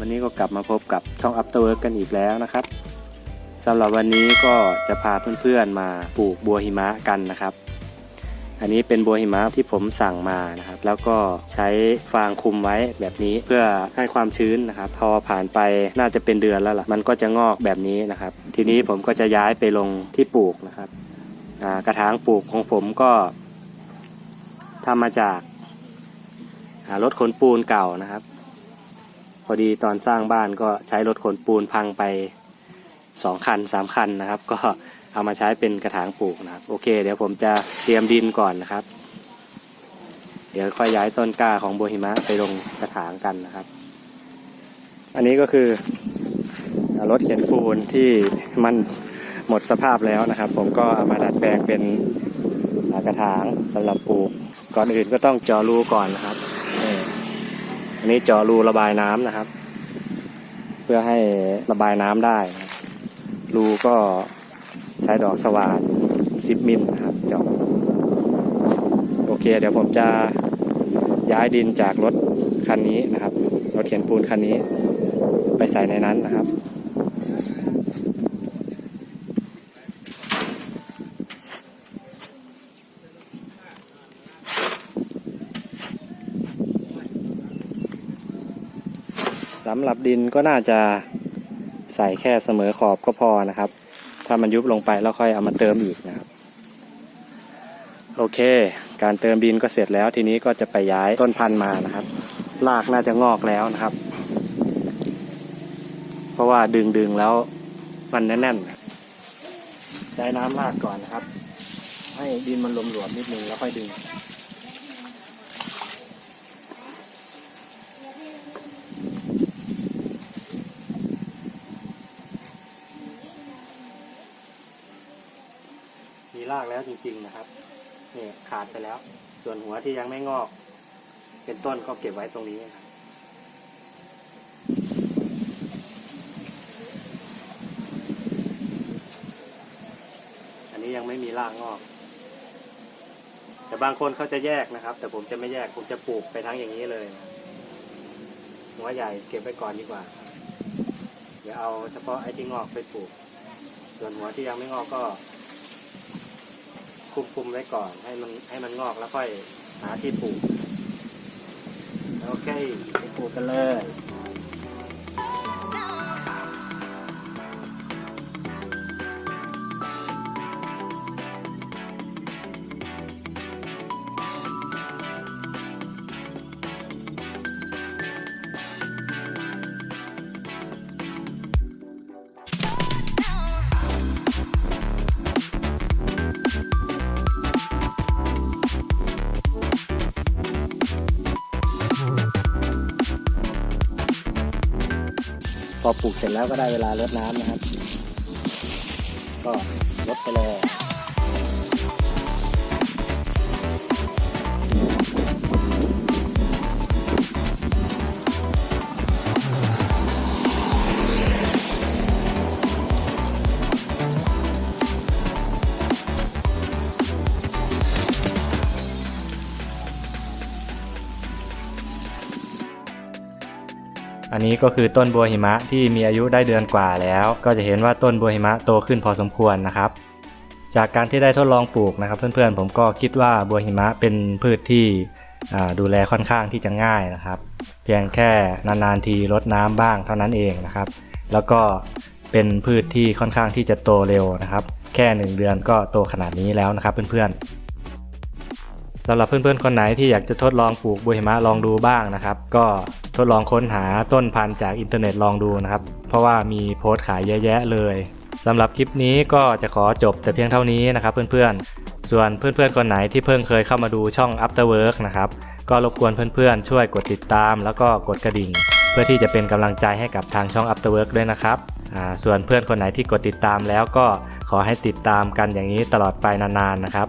วันนี้ก็กลับมาพบกับช่อง After Work กันอีกแล้วนะครับสำหรับวันนี้ก็จะพาเพื่อนๆมาปลูกบัวหิมะกันนะครับ อันนี้เป็นบัวหิมะที่ผมสั่งมานะครับ แล้วก็ใช้ฟางคุมไว้แบบนี้เพื่อให้ความชื้นนะครับ พอผ่านไปน่าจะเป็นเดือนแล้วล่ะ มันก็จะงอกแบบนี้นะครับ ทีนี้ผมก็จะย้ายไปลงที่ปลูกนะครับกระถางปลูกของผมก็ทำมาจากรถขนปูนเก่านะครับ พอดีตอนสร้างบ้านก็ใช้รถขนปูนพังไปสองคันสามคันนะครับ ก็เอามาใช้เป็นกระถางปลูกนะครับ โอเค เดี๋ยวผมจะเตรียมดินก่อนนะครับ เดี๋ยวค่อยย้ายต้นกล้าของโบหิมะไปลงกระถางกันนะครับ อันนี้ก็คือรถเขียนปูนที่มันหมดสภาพแล้วนะครับ ผมก็เอามาดัดแปลงเป็นกระถางสำหรับปลูก ก่อนอื่นก็ต้องเจาะรูก่อนนะครับ อันนี้เจาะรูระบายน้ำนะครับ เพื่อให้ระบายน้ำได้ รูก็ใช้ดอกสว่าน10มิลนะครับเจาะโอเค เดี๋ยวผมจะย้ายดินจากรถคันนี้นะครับรถเข็นปูนคันนี้ไปใส่ในนั้นนะครับ สำหรับดินก็น่าจะใส่แค่เสมอขอบก็พอนะครับ ถ้ามันยุบลงไปแล้วค่อยเอามาเติมอีกนะครับ โอเค การเติมดินก็เสร็จแล้วทีนี้ก็จะไปย้ายต้นพันธุ์มานะครับรากน่าจะงอกแล้วนะครับ เพราะว่าดึงดึงแล้วมันแน่นๆใช้น้ำรากก่อนนะครับ ให้ดินมันหลวมๆนิดนึงแล้วค่อยดึง มีรากแล้วจริง ๆนะครับนี่ขาดไปแล้ว ส่วนหัวที่ยังไม่งอก เป็นต้นก็เก็บไว้ตรงนี้ครับอันนี้ยังไม่มีรากงอก แต่บางคนเขาจะแยกนะครับ แต่ผมจะไม่แยกผมจะปลูกไปทั้งอย่างนี้เลย หัวใหญ่เก็บไว้ก่อนดีกว่า เดี๋ยวเอาเฉพาะไอ้ที่งอกไปปลูก ส่วนหัวที่ยังไม่งอกก็ คุมคุมๆไว้ก่อน ให้มันให้มันงอกแล้วค่อยหาที่ปลูกโอเคไปปลูกกันเลย อปลูกเสร็จแล้วก็ได้เวลารดน้ำนะครับ ก็รดไปเลย อันนี้ก็คือต้นบัวหิมะที่มีอายุได้เดือนกว่าแล้ว ก็จะเห็นว่าต้นบัวหิมะโตขึ้นพอสมควรนะครับ จากการที่ได้ทดลองปลูกนะครับ เพื่อนๆผมก็คิดว่าบัวหิมะเป็นพืชที่ดูแลค่อนข้างที่จะง่ายนะครับ เพียงแค่นานๆทีรดน้ำบ้างเท่านั้นเองนะครับ แล้วก็เป็นพืชที่ค่อนข้างที่จะโตเร็วนะครับ แค่หนึ่งเดือนก็โตขนาดนี้แล้วนะครับเพื่อนๆ สำหรับเพื่อนๆคนไหนที่อยากจะทดลองปลูกบัวหิมะลองดูบ้างนะครับ ก็ทดลองค้นหาต้นพันธุ์จากอินเทอร์เน็ตลองดูนะครับ เพราะว่ามีโพสต์ขายเยอะแยะเลยสำหรับคลิปนี้ก็จะขอจบแต่เพียงเท่านี้นะครับเพื่อนๆ ส่วนเพื่อนๆคนไหนที่เพิ่งเคยเข้ามาดูช่อง After Work นะครับ ก็รบกวนเพื่อนๆ ช่วยกดติดตามแล้วก็กดกระดิ่ง เพื่อที่จะเป็นกำลังใจให้กับทางช่อง After Work ด้วยนะครับส่วนเพื่อนคนไหนที่กดติดตามแล้วก็ขอให้ติดตามกันอย่างนี้ตลอดไปนานๆนะครับ